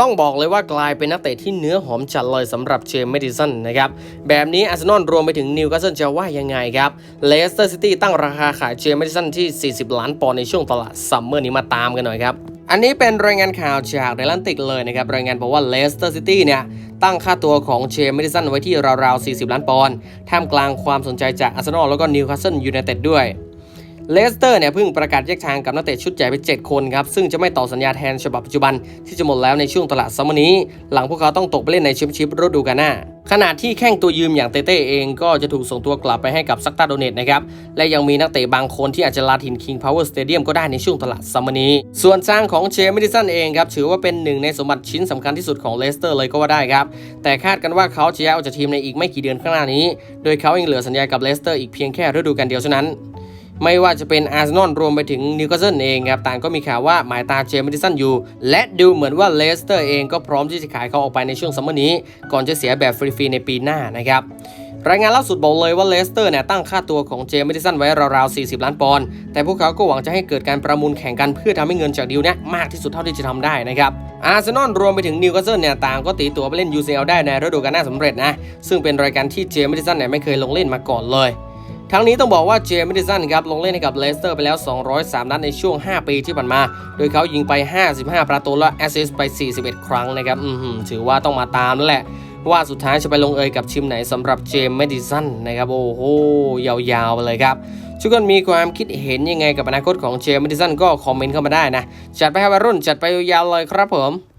ต้องบอกเลยว่ากลายเป็นนักเตะที่เนื้อหอมจัดเลยสำหรับเจมส์เมดิสันนะครับ แบบนี้อาร์เซนอลรวมไปถึงนิวคาสเซิลจะว่ายังไงครับเลสเตอร์ซิตี้ตั้งราคาขายเจมส์เมดิสันที่ 40 ล้านปอนด์ในช่วงตลาดซัมเมอร์นี้มาตามกันหน่อยครับ อันนี้เป็นรายงานข่าวจากเดลันติกเลยนะครับ รายงานบอกว่าเลสเตอร์ซิตี้เนี่ยตั้งค่าตัวของเจมส์เมดิสันไว้ที่ราวๆ 40 ล้านปอนด์ท่ามกลางความสนใจจากอาร์เซนอลแล้วก็นิวคาสเซิลยูไนเต็ดด้วย เลสเตอร์เนี่ยเพิ่งประกาศแยกทางกับนักเตะชุดใหญ่ไป 7 คนครับ ซึ่งจะไม่ต่อสัญญาแทนฉบับปัจจุบันที่จะหมดแล้วในช่วงตลาดซัมเมอร์นี้ หลังพวกเขาต้องตกไปเล่นในแชมเปี้ยนชิพฤดูกาลหน้าขณะที่แข้งตัวยืมอย่างเต้เต้เองก็จะถูกส่งตัวกลับไปให้กับซักตาโดเนตนะครับ และยังมีนักเตะบางคนที่อาจจะลาทินคิงพาวเวอร์สเตเดียมก็ได้ในช่วงตลาดซัมเมอร์นี้ ส่วนจ้างของเชมิดิสันเองครับ ถือว่าเป็นหนึ่งในสมบัติชิ้นสำคัญที่สุดของเลสเตอร์เลยก็ว่าได้ครับ แต่คาดกันว่าเขาจะย้ายออกจากทีมในอีกไม่กี่เดือนข้างหน้านี้ โดยเขายังเหลือสัญญากับเลสเตอร์อีกเพียงแค่ฤดูกาลเดียวเท่านั้น ไม่ว่าจะเป็นอาร์เซนอลรวมไปถึงนิวคาสเซิลเองครับต่างก็มีข่าวว่าหมายตาเจมส์ดิสันอยู่ และดูเหมือนว่าเลสเตอร์เองก็พร้อมที่จะขายเขาออกไปในช่วงซัมเมอร์นี้ ก่อนจะเสียแบบฟรีๆในปีหน้านะครับรายงานล่าสุดบอกเลยว่าเลสเตอร์เนี่ยตั้งค่าตัวของเจมส์ดิสันไว้ราวๆ 40 ล้านปอนด์แต่พวกเขาก็หวังจะให้เกิดการประมูลแข่งกันเพื่อทำให้เงินจากดีลเนี้ยมากที่สุดเท่าที่จะทำได้นะครับอาร์เซนอลรวมไปถึงนิวคาสเซิลเนี่ยต่างก็ตีตัวไปเล่น UCL ได้ในฤดูกาลหน้าสำเร็จนะซึ่งเป็นรายการที่เจมส์ดิสันเนี่ยไม่เคยลงเล่นมาก่อนเลย ทั้งนี้ต้องบอกว่าเจมส์มิดิสันครับลงเล่นให้กับเลสเตอร์ไปแล้ว 203 นัดในช่วง 5 ปีที่ผ่านมา โดยเขายิงไป 55 ประตูและแอสซิสต์ไป 41 ครั้งนะครับอือหือถือว่าต้องมาตามนั่นแหละ ว่าสุดท้ายจะไปลงเอยกับทีมไหนสำหรับเจมส์มิดิสันนะครับ โอ้โห ยาวๆไปเลยครับทุกคนมีความคิดเห็นยังไงกับอนาคตของเจมส์มิดิสันก็คอมเมนต์เข้ามาได้นะ จัดไปให้วัยรุ่นจัดไปยาวๆเลยครับผม